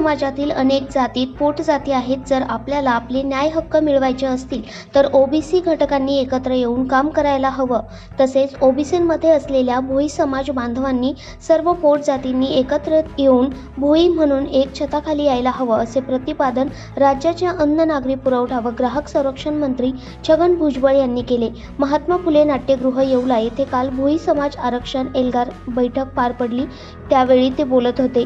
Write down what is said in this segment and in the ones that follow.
समाजातील अनेक जातीत पोटजाती आहेत. जर आपल्याला आपले न्याय हक्क मिळवायचे असतील तर ओबीसी घटकांनी एकत्र येऊन काम करायला हवं. तसेच ओबीसीमध्ये असलेल्या भोई समाज बांधवांनी सर्व पोटजातींनी एकत्र येऊन भोई म्हणून एक छताखाली यायला हवं असे प्रतिपादन राज्याचे अन्न नागरी पुरवठा व ग्राहक संरक्षण मंत्री छगन भुजबळ यांनी केले. महात्मा फुले नाट्यगृह येवला येथे काल भोई समाज आरक्षण एल्गार बैठक पार पडली. त्यावेळी ते बोलत होते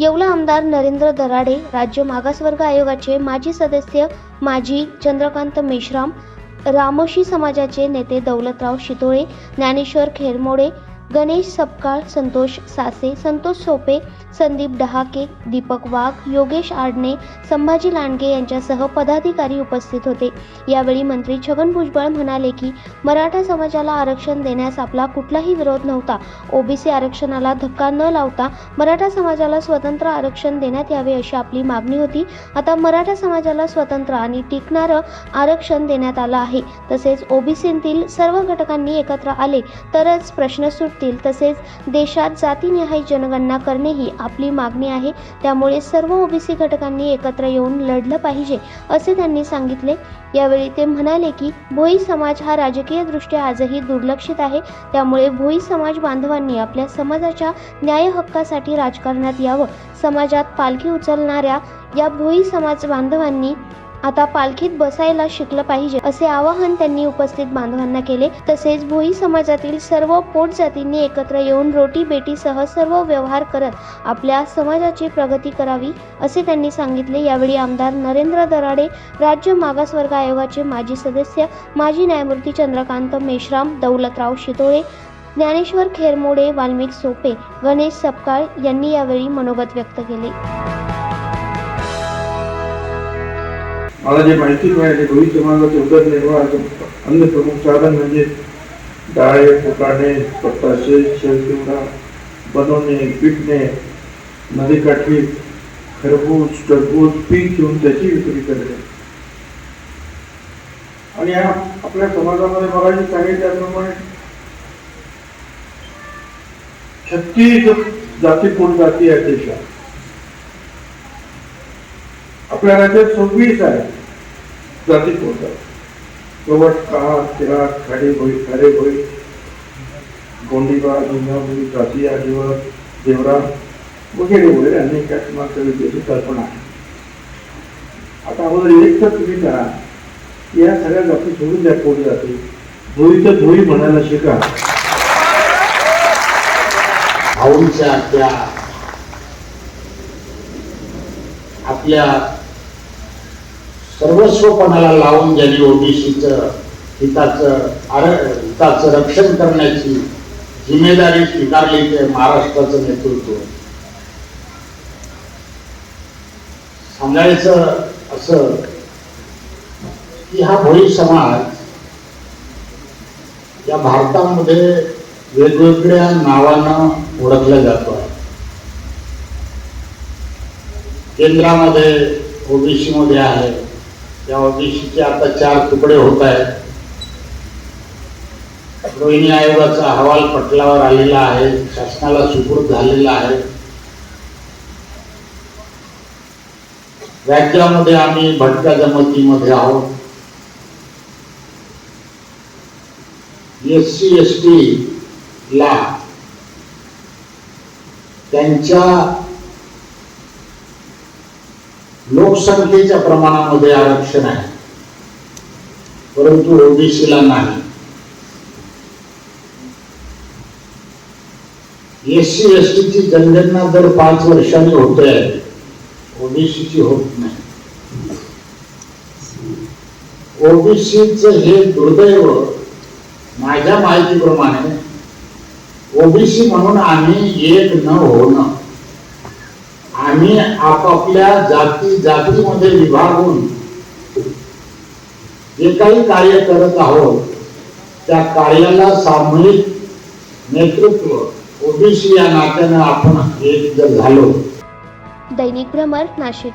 येवला आमदार नरेंद्र दराडे राज्य मागासवर्ग आयोगाचे माजी सदस्य माजी चंद्रकांत मेश्राम रामोशी समाजाचे नेते दौलतराव शितोळे ज्ञानेश्वर खेरमोडे गणेश सपकाळ संतोष सासे संतोष सोपे संदीप डहाके दीपक वाघ योगेश आडणे संभाजी लांडगे यांच्यासह पदाधिकारी उपस्थित होते. यावेळी मंत्री छगन भुजबळ म्हणाले की मराठा समाजाला आरक्षण देण्यास आपला कुठलाही विरोध नव्हता. ओबीसी आरक्षणाला धक्का न लावता मराठा समाजाला स्वतंत्र आरक्षण देण्यात यावे अशी आपली मागणी होती. आता मराठा समाजाला स्वतंत्र आणि टिकणारं आरक्षण देण्यात आलं आहे. तसेच ओबीसीतील सर्व घटकांनी एकत्र आले तरच प्रश्न असतील तसेच देशात जातीनिहाय जनगणना करणे ही आपली मागणी आहे. त्यामुळे सर्व ओबीसी घटकांनी एकत्र येऊन लढलं पाहिजे असे त्यांनी सांगितले. यावेळी ते म्हणाले की भोई समाज हा राजकीयदृष्ट्या आजही दुर्लक्षित आहे. त्यामुळे भोई समाज बांधवांनी आपल्या समाजाच्या न्याय हक्कासाठी राजकारणात यावं. समाजात पालखी उचलणाऱ्या या भोई समाज बांधवांनी आता पालखीत बसायला शिकलं पाहिजे असे आवाहन त्यांनी उपस्थित बांधवांना केले. तसेच भोई समाजातील सर्व पोट जातींनी एकत्र येऊन रोटी बेटीसह सर्व व्यवहार करत आपल्या समाजाची प्रगती करावी असे त्यांनी सांगितले. यावेळी आमदार नरेंद्र दराडे राज्य मागासवर्ग आयोगाचे माजी सदस्य माजी न्यायमूर्ती चंद्रकांत मेश्राम दौलतराव शितोळे ज्ञानेश्वर खेरमोडे वाल्मिक सोपे गणेश सपकाळ यांनी यावेळी मनोगत व्यक्त केले. मला जे माहिती मिळाली भविष्य समाजाचे उदरनिर्वाह अन्य प्रमुख साधन म्हणजे डाळे फुटाणे पत्ताशे शेवचिवडा बनवणे पिटणे नदीकाठी खरबूज टरबूज पीक घेऊन त्याची विक्री करणे. आणि या आपल्या समाजामध्ये मगाशी सांगितल्याप्रमाणे छत्तीस जाती कोण जाती आहे देशात? आपल्या राज्यात सव्वीस आहे. जाती पोट गवट काळ किरा खाडी भोई खारे भोई. गोंडीबा झिंगाभोई कासिया दिवर देवरा. वगैरे वगैरे अनेक त्या मागच्या कल्पना आहे. आता अगोदर एक तर तुम्ही करा की या सगळ्या जाती सोडून द्या कोणी जाते. भोई तर भोई म्हणायला शिका. भाऊंच्या त्या आपल्या सर्वस्वपणाला लावून ज्यांनी ओबीसीचं हिताचं आर हिताचं रक्षण करण्याची जिम्मेदारी स्वीकारली ते महाराष्ट्राचं नेतृत्व. सांगायचं असं की हा भोई समाज या भारतामध्ये वेगवेगळ्या नावानं ओळखला जातो. आहे केंद्रामध्ये ओबीसीमध्ये आहे. त्या ओबीसीचे आता चार तुकडे होत आहेत. रोहिणी आयोगाचा अहवाल पटलावर आलेला आहे. शासनाला सुपूर्द झालेला आहे. राज्यामध्ये आम्ही भटक्या जमातीमध्ये आहोत. एस सी एस टी ला त्यांच्या लोकसंख्येच्या प्रमाणामध्ये आरक्षण आहे. परंतु ओबीसीला नाही. एस सी एस टीची जनगणना दर पाच वर्षांनी होते ओबीसीची होत नाही. ओबीसीच हे दुर्दैव माझ्या माहितीप्रमाणे ओबीसी म्हणून आम्ही एक न होणं आपापल्या जाती जातीमध्ये विभागून जे काही कार्य करत आहोत त्या कार्याला सामूहिक नेतृत्व ओबीसी या नात्यानं आपण एक जर झालो. दैनिक भ्रमर नाशिक.